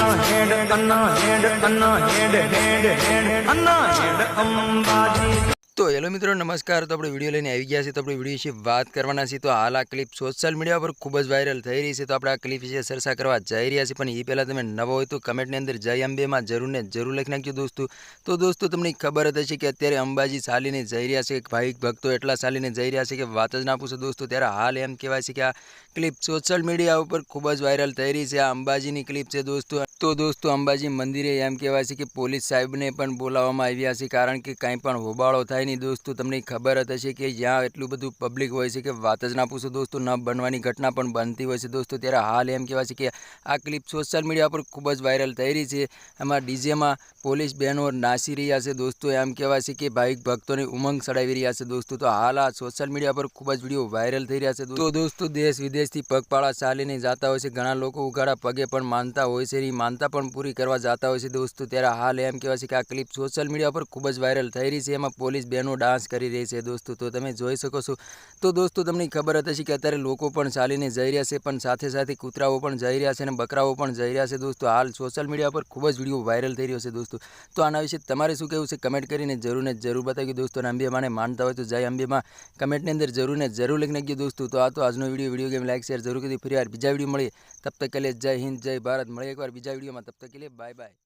અન્ના હેડ અન્ના હેડ અન્ના હેડ હેડ હેડ અન્ના હેડ અંબાજી તો હેલો મિત્રો નમસ્કાર તો આપણે વીડિયો લઈને આવી ગયા છે તો આપણે વીડિયો વિશે વાત કરવાના છીએ તો હાલ આ ક્લિપ સોશિયલ મીડિયા પર ખૂબ જ વાયરલ થઈ રહી છે તો આપણે આ ક્લિપ વિશે ચર્ચા કરવા જઈ રહ્યા છીએ પણ એ પહેલાં તમે નવો હોય તો કમેન્ટની અંદર જય અંબેમાં જરૂર ને જરૂર લખી નાખજો દોસ્તો. તો દોસ્તો, તમને ખબર જ હશે કે અત્યારે અંબાજી ચાલીને જઈ રહ્યા છે ભાઈ ભક્તો એટલા ચાલીને જઈ રહ્યા છે કે વાત જ ના પૂછો દોસ્તો, ત્યારે હાલ એમ કહેવાય છે કે આ ક્લિપ સોશિયલ મીડિયા ઉપર ખૂબ જ વાયરલ થઈ રહી છે, આ અંબાજીની ક્લિપ છે દોસ્તો. તો દોસ્તો અંબાજી મંદિરે એમ કહેવાય છે કે પોલીસ સાહેબને પણ બોલાવવામાં આવ્યા છે કારણ કે કાંઈ પણ હોબાળો થાય નહીં દોસ્તો. તમને ખબર જ હશે કે જ્યાં એટલું બધું પબ્લિક હોય છે કે વાત જ ના પૂછો દોસ્તો, ન બનવાની ઘટના પણ બનતી હોય છે દોસ્તો. ત્યારે હાલ એમ કહેવાય છે કે આ ક્લિપ સોશિયલ મીડિયા પર ખૂબ જ વાયરલ થઈ રહી છે. એમાં ડીજેમાં પોલીસ બહેનો નાસી રહ્યા છે દોસ્તો. એમ કહેવાય છે કે ભાઈ ભક્તોની ઉમંગ ચડાવી રહ્યા છે દોસ્તો. તો હાલ આ સોશિયલ મીડિયા પર ખૂબ જ વીડિયો વાયરલ થઈ રહ્યા છે તો દોસ્તો દેશ વિદેશથી પગપાળા ચાલીને જતા હોય છે. ઘણા લોકો ઉઘાડા પગે પણ માનતા હોય છે. એની માનતા પણ પૂરી કરવા જતા હોય છે દોસ્તો. ત્યારે હાલ એમ કહેવાય છે કે આ ક્લિપ સોશિયલ મીડિયા પર ખૂબ જ વાયરલ થઈ રહી છે. એમાં પોલીસ બહેનો ડાન્સ કરી રહી છે દોસ્તો. તો તમે જોઈ શકો છો. તો દોસ્તો, તમને ખબર હતી કે અત્યારે લોકો પણ ચાલીને જઈ રહ્યા છે, પણ સાથે સાથે કૂતરાઓ પણ જઈ રહ્યા છે અને બકરાઓ પણ જઈ રહ્યા છે દોસ્તો. હાલ સોશિયલ મીડિયા પર ખૂબ જ વીડિયો વાયરલ થઈ રહ્યો છે દોસ્તો. તો આના વિશે તમારે શું કહેવું છે કમેન્ટ કરીને જરૂર ને જરૂર બતાવ્યું દોસ્તો. અને અંબેમાને માનતા હોય તો જય અંબેમાં. કમેન્ટની અંદર જરૂર ને જરૂર લખી નાખજો દોસ્તો. તો આ તો આજનો video video game like share જરૂર કરી ફરી વાર બીજા વીડિયો મળીએ. તબ તક કે જય હિન્દ, જય ભારત. મળીએ એકવાર બીજા વિડીયોમાં તબ તક કે લીએ બાય બાય